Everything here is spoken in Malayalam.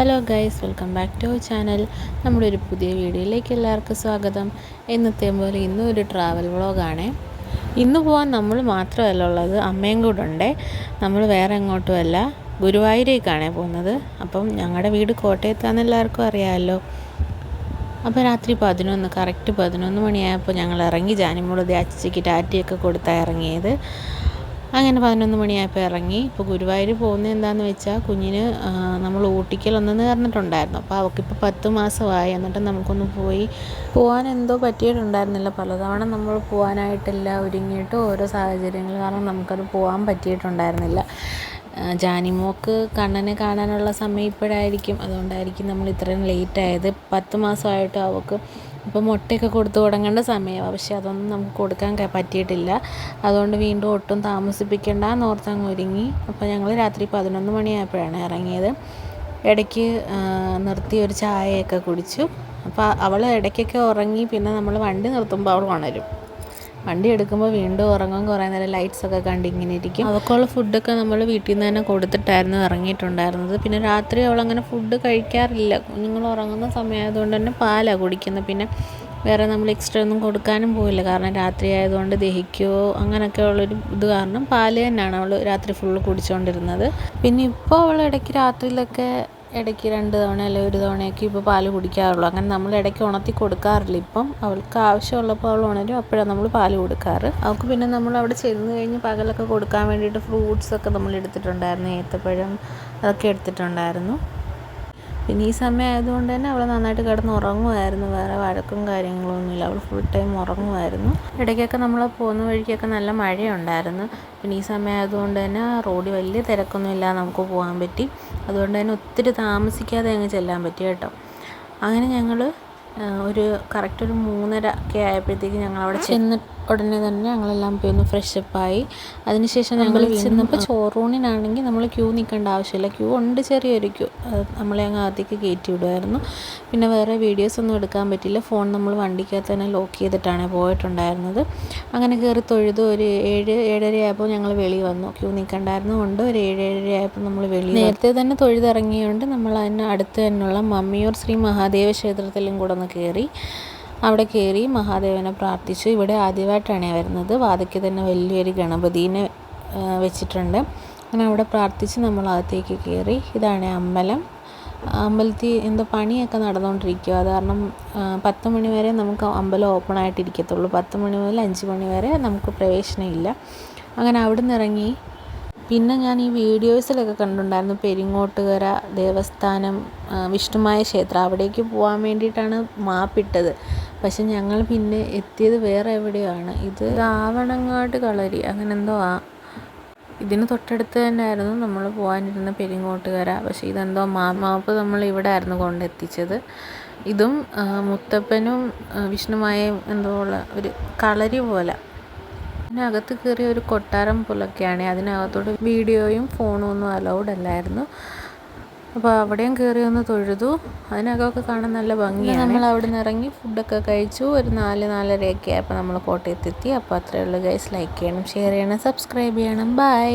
Hello guys welcome back to our channel നമ്മുടെ ഒരു പുതിയ വീഡിയോയിലേക്ക് എല്ലാവർക്കും സ്വാഗതം. ഇന്നത്തെ പോലെ ഇന്നും ഒരു ട്രാവൽ വ്ളോഗാണ് ഇന്ന് പോകാൻ നമ്മൾ മാത്രമല്ല ഉള്ളത് അമ്മയും കൂടെ ഉണ്ട്. നമ്മൾ വേറെ എങ്ങോട്ടുമല്ല ഗുരുവായൂരേക്കാണ് പോകുന്നത്. അപ്പം ഞങ്ങളുടെ വീട് കോട്ടയത്താണെന്ന് എല്ലാവർക്കും അറിയാമല്ലോ അപ്പോൾ രാത്രി പതിനൊന്ന് കറക്റ്റ് പതിനൊന്ന് മണിയായപ്പോൾ ഞങ്ങൾ ഇറങ്ങി. ജാനിമുളതി അച്ചയ്ക്ക് ടാറ്റയൊക്കെ കൊടുത്താണ് ഇറങ്ങിയത്. അങ്ങനെ പതിനൊന്ന് മണിയായപ്പോൾ ഇറങ്ങി. ഇപ്പോൾ ഗുരുവായൂർ പോകുന്നത് എന്താണെന്ന് വെച്ചാൽ കുഞ്ഞിന് നമ്മൾ ഒന്നെന്ന് പറഞ്ഞിട്ടുണ്ടായിരുന്നു. അപ്പോൾ അവൾക്കിപ്പോൾ പത്ത് മാസമായി. എന്നിട്ട് നമുക്കൊന്ന് പോയി പോകാൻ എന്തോ പറ്റിയിട്ടുണ്ടായിരുന്നില്ല. പലതവണ നമ്മൾ പോകാനായിട്ടില്ല ഒരുങ്ങിയിട്ട് ഓരോ സാഹചര്യങ്ങൾ കാരണം നമുക്കത് പോകാൻ പറ്റിയിട്ടുണ്ടായിരുന്നില്ല. ജാനിമോക്ക് കണ്ണനെ കാണാനുള്ള സമയം ഇപ്പോഴായിരിക്കും. അതുകൊണ്ടായിരിക്കും നമ്മൾ ഇത്രയും ലേറ്റ് ആയത്. പത്ത് മാസമായിട്ട് അവൾക്ക് ഇപ്പോൾ മുട്ടയൊക്കെ കൊടുത്തു തുടങ്ങേണ്ട സമയമാണ് പക്ഷേ അതൊന്നും നമുക്ക് കൊടുക്കാൻ പറ്റിയിട്ടില്ല. അതുകൊണ്ട് വീണ്ടും ഒട്ടും താമസിപ്പിക്കേണ്ട. നോർത്തങ്ങ് ഒരുങ്ങി. അപ്പോൾ ഞങ്ങൾ രാത്രി പതിനൊന്ന് മണിയായപ്പോഴാണ് ഇറങ്ങിയത്. ഇടയ്ക്ക് നിർത്തി ഒരു ചായയൊക്കെ കുടിച്ചു. അപ്പോൾ അവൾ ഇടയ്ക്കൊക്കെ ഉറങ്ങി. പിന്നെ നമ്മൾ വണ്ടി നിർത്തുമ്പോൾ അവൾ ഉണരും. വണ്ടി എടുക്കുമ്പോൾ വീണ്ടും ഉറങ്ങും. കുറേ നേരം ലൈറ്റ്സ് ഒക്കെ കണ്ട് ഇങ്ങനെ ഇരിക്കും. അവൾക്കുള്ള ഫുഡൊക്കെ നമ്മൾ വീട്ടിൽ നിന്ന് തന്നെ കൊടുത്തിട്ടായിരുന്നു ഇറങ്ങിയിട്ടുണ്ടായിരുന്നത്. പിന്നെ രാത്രി അവൾ അങ്ങനെ ഫുഡ് കഴിക്കാറില്ല. നിങ്ങൾ ഉറങ്ങുന്ന സമയമായതുകൊണ്ട് തന്നെ പാലാണ് കുടിക്കുന്നത്. പിന്നെ വേറെ നമ്മൾ എക്സ്ട്രാ ഒന്നും കൊടുക്കാനും പോയില്ല കാരണം രാത്രി ആയതുകൊണ്ട് ദഹിക്കുമോ അങ്ങനെയൊക്കെ ഉള്ളൊരു ഇത് കാരണം പാൽ തന്നെയാണ് അവൾ രാത്രി ഫുള്ള് കുടിച്ചുകൊണ്ടിരുന്നത് പിന്നെ ഇപ്പോൾ അവൾ ഇടയ്ക്ക് രാത്രിയിലൊക്കെ ഇടയ്ക്ക് രണ്ട് തവണ അല്ലെങ്കിൽ ഒരു തവണയൊക്കെ ഇപ്പോൾ പാൽ കുടിക്കാറുള്ളൂ. അങ്ങനെ നമ്മൾ ഇടയ്ക്ക് ഉണർത്തി കൊടുക്കാറില്ല ഇപ്പം. അവൾക്ക് ആവശ്യമുള്ളപ്പോൾ അവൾ ഉണരും. അപ്പോഴാണ് നമ്മൾ പാൽ കൊടുക്കാറ്. അവൾക്ക് പിന്നെ നമ്മൾ അവിടെ ചെന്ന് കഴിഞ്ഞ് പകലൊക്കെ കൊടുക്കാൻ വേണ്ടിയിട്ട് ഫ്രൂട്ട്സൊക്കെ നമ്മൾ എടുത്തിട്ടുണ്ടായിരുന്നു. ഏത്തപ്പഴം അതൊക്കെ എടുത്തിട്ടുണ്ടായിരുന്നു. പിന്നെ ഈ സമയം ആയതുകൊണ്ട് തന്നെ അവൾ നന്നായിട്ട് കിടന്ന് ഉറങ്ങുമായിരുന്നു. വേറെ വഴക്കും കാര്യങ്ങളൊന്നുമില്ല. അവൾ ഫുൾ ടൈം ഉറങ്ങുമായിരുന്നു. ഇടയ്ക്കൊക്കെ നമ്മൾ പോകുന്ന വഴിക്കൊക്കെ നല്ല മഴയുണ്ടായിരുന്നു. പിന്നെ ഈ സമയം ആയതുകൊണ്ട് തന്നെ റോഡിൽ വലിയ തിരക്കൊന്നുമില്ല നമുക്ക് പോകാൻ പറ്റി. അതുകൊണ്ട് തന്നെ ഒത്തിരി താമസിക്കാതെ അങ്ങ് ചെല്ലാൻ പറ്റി കേട്ടോ. അങ്ങനെ ഞങ്ങൾ ഒരു കറക്റ്റ് ഒരു മൂന്നര ഒക്കെ ആയപ്പോഴത്തേക്ക് ഞങ്ങൾ അവിടെ ചെന്ന് ഉടനെ തന്നെ ഞങ്ങളെല്ലാം പോയി ഒന്ന് ഫ്രഷപ്പായി അതിനുശേഷം ഞങ്ങൾ ചെന്നപ്പോൾ ചോറൂണിനാണെങ്കിൽ നമ്മൾ ക്യൂ നിൽക്കേണ്ട ആവശ്യമില്ല. ക്യൂ ഉണ്ട് ചെറിയൊരു ക്യൂ നമ്മളെ അങ്ങ് ആദ്യമൊക്കെ കയറ്റി വിടുമായിരുന്നു. പിന്നെ വേറെ വീഡിയോസ് ഒന്നും എടുക്കാൻ പറ്റില്ല ഫോൺ നമ്മൾ വണ്ടിക്കകത്ത് തന്നെ ലോക്ക് ചെയ്തിട്ടാണ് പോയിട്ടുണ്ടായിരുന്നത്. അങ്ങനെ കയറി തൊഴുത് ഒരു ഏഴ് ഏഴര ആയപ്പോൾ ഞങ്ങൾ വെളി വന്നു. ക്യൂ നിൽക്കണ്ടായിരുന്നു. കൊണ്ട് ഒരു ഏഴ് ഏഴര ആയപ്പോൾ നമ്മൾ വെളി നേരത്തെ തന്നെ തൊഴുതിറങ്ങിയുകൊണ്ട് നമ്മൾ അതിന് അടുത്ത് തന്നെയുള്ള മമ്മിയൂർ ശ്രീ മഹാദേവ ക്ഷേത്രത്തിലും കൂടെ ഒന്ന് കയറി അവിടെ കയറി മഹാദേവനെ പ്രാർത്ഥിച്ചു. ഇവിടെ ആദ്യമായിട്ടാണ് വരുന്നത്. വാതയ്ക്ക് തന്നെ വലിയൊരു ഗണപതിനെ വെച്ചിട്ടുണ്ട്. അങ്ങനെ അവിടെ പ്രാർത്ഥിച്ച് നമ്മൾ അകത്തേക്ക് കയറി. ഇതാണ് അമ്പലം. അമ്പലത്തിൽ എന്തോ പണിയൊക്കെ നടന്നുകൊണ്ടിരിക്കുക അത് കാരണം പത്ത് മണി വരെ നമുക്ക് അമ്പലം ഓപ്പൺ ആയിട്ടിരിക്കത്തുള്ളൂ. പത്ത് മണി മുതൽ അഞ്ച് മണി വരെ നമുക്ക് പ്രവേശനമില്ല അങ്ങനെ അവിടെ നിന്ന് ഇറങ്ങി. പിന്നെ ഞാൻ ഈ വീഡിയോസിലൊക്കെ കണ്ടിട്ടുണ്ടായിരുന്നു. പെരിങ്ങോട്ടുകര ദേവസ്ഥാനം വിഷ്ണുമായ ക്ഷേത്രം. അവിടേക്ക് പോകാൻ വേണ്ടിയിട്ടാണ് മാപ്പിട്ടത് പക്ഷെ ഞങ്ങൾ പിന്നെ എത്തിയത് വേറെ എവിടെയാണ്? ഇത് രാവണങ്ങാട് കളരി. അങ്ങനെ എന്തോ ആ. ഇതിന് തൊട്ടടുത്ത് തന്നെയായിരുന്നു നമ്മൾ പോകാനിരുന്ന പെരിങ്ങോട്ടുകര. പക്ഷേ ഇതെന്തോ മാ മാപ്പ് നമ്മൾ ഇവിടെ ആയിരുന്നു കൊണ്ടെത്തിച്ചത്. ഇതും മുത്തപ്പനും വിഷ്ണുമായും എന്തോ ഉള്ള ഒരു കളരി പോലെ. അതിനകത്ത് കയറിയ ഒരു കൊട്ടാരം പോലൊക്കെയാണ്. അതിനകത്തോട് വീഡിയോയും ഫോണും ഒന്നും അലൗഡ് അല്ലായിരുന്നു. അപ്പോൾ അവിടെയും കയറി ഒന്ന് തൊഴുതു. അതിനകമൊക്കെ കാണാൻ നല്ല ഭംഗിയാണ്. നമ്മൾ അവിടെ നിന്ന് ഇറങ്ങി ഫുഡൊക്കെ കഴിച്ചു. ഒരു നാല് നാലരയൊക്കെ ആയപ്പോൾ നമ്മൾ കോട്ടയത്തെത്തി. അപ്പോൾ അത്രയേ ഉള്ളൂ ഗൈസ് ലൈക്ക് ചെയ്യണം ഷെയർ ചെയ്യണം സബ്സ്ക്രൈബ് ചെയ്യണം. ബൈ